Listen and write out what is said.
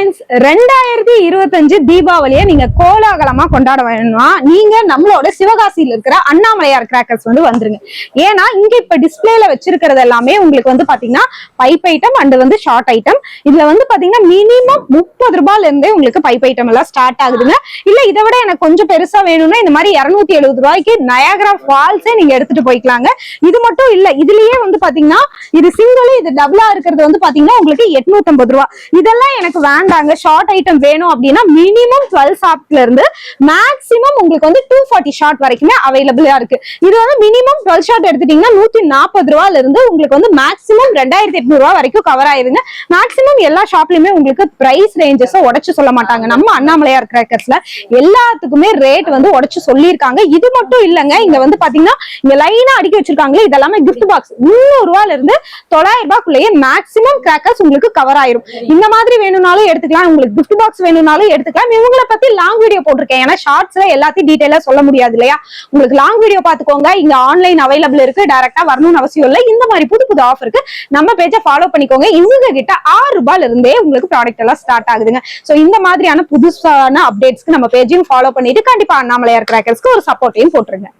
Friends ரெண்டாயிரத்தி இருபத்தஞ்சு தீபாவளியை நீங்க கோலாகலமா கொண்டாட வேணும்னா நீங்க நம்மளோட சிவகாசியில இருக்கிற அண்ணாமலையார் கிராக்கர்ஸ் வந்து வந்துருங்க. ஏன்னா இங்க இப்ப டிஸ்பிளேல வச்சிருக்கிறது எல்லாமே உங்களுக்கு வந்து பாத்தீங்கன்னா பைப் ஐட்டம் அண்ட் வந்து ஷார்ட் ஐட்டம் இதுல வந்து பாத்தீங்கன்னா மினிமம் முப்பது ரூபாயில இருந்தே உங்களுக்கு பைப் ஐட்டம் எல்லாம் ஸ்டார்ட் ஆகுதுங்க. இல்ல இதை விட எனக்கு கொஞ்சம் பெருசா வேணும்னா இந்த மாதிரி இருநூத்தி எழுபது ரூபாய்க்கு நயாகரா ஃபால்ஸே நீங்க எடுத்துட்டு போய்க்கலாங்க. இது மட்டும் இல்ல இதுலயே வந்து பாத்தீங்கன்னா இது சிங்கிளும் இது டபுளா இருக்கிறது வந்து பாத்தீங்கன்னா உங்களுக்கு எட்நூத்தி ரூபா. இதெல்லாம் எனக்கு வேண்டாம். பண்றாங்க ஷார்ட் ஐட்டம் வேணும் அப்படின்னா மினிமம் டுவெல் ஷாப்ல இருந்து மேக்ஸிமம் உங்களுக்கு வந்து டூ ஃபார்ட்டி ஷார்ட் வரைக்குமே அவைலபிளா இருக்கு. இது வந்து மினிமம் டுவெல் ஷார்ட் எடுத்துட்டீங்கன்னா நூத்தி நாற்பது ரூபால இருந்து உங்களுக்கு வந்து மேக்ஸிமம் ரெண்டாயிரத்தி எட்நூறு ரூபா வரைக்கும் கவர் ஆயிருங்க. மேக்ஸிமம் எல்லா ஷாப்லயுமே உங்களுக்கு பிரைஸ் ரேஞ்சஸ் உடச்சு சொல்ல மாட்டாங்க. நம்ம அண்ணாமலையார் கிராக்கர்ஸ்ல எல்லாத்துக்குமே ரேட் வந்து உடைச்சு சொல்லியிருக்காங்க. இது மட்டும் இல்லைங்க. இங்க வந்து பாத்தீங்கன்னா இங்க லைனா அடுக்கி வச்சிருக்காங்களே இதெல்லாமே கிஃப்ட் பாக்ஸ் முந்நூறு ரூபாயில இருந்து தொள்ளாயிரம் ரூபாய்க்குள்ளேயே மேக்ஸிமம் கிராக்கர்ஸ் உங்களுக்கு கவர் ஆயிரும். இந்த மாதிரி வேணும்னாலும் எடுத்துக்கலாம். உங்களுக்கு கிஃப்ட் பாக்ஸ் வேணும்னாலும் எடுத்துக்கலாம். இவங்கள பத்தி லாங் வீடியோ போட்டிருக்கேன். ஏன்னா ஷார்ட்ஸ்ல எல்லாத்தையும் டீடைலா சொல்ல முடியாது இல்லையா? உங்களுக்கு லாங் வீடியோ பாத்துக்கோங்க இங்க ஆன்லைன் அவைலபிள் இருக்கு. டைரக்டா வரணும்னு அவசியம் இல்லை. இந்த மாதிரி புது புது ஆஃபருக்கு நம்ம பேஜை ஃபாலோ பண்ணிக்கோங்க. இவங்க கிட்ட ஆறு ரூபாயில இருந்தே உங்களுக்கு ப்ராடக்ட் எல்லாம் ஸ்டார்ட் ஆகுதுங்க. சோ இந்த மாதிரியான புதுசான அப்டேட்ஸ்க்கு நம்ம பேஜையும் ஃபாலோ பண்ணிட்டு கண்டிப்பா அண்ணாமலையார் கிராக்கர்ஸ்க்கு ஒரு சப்போர்ட்டையும் போட்டுருங்க.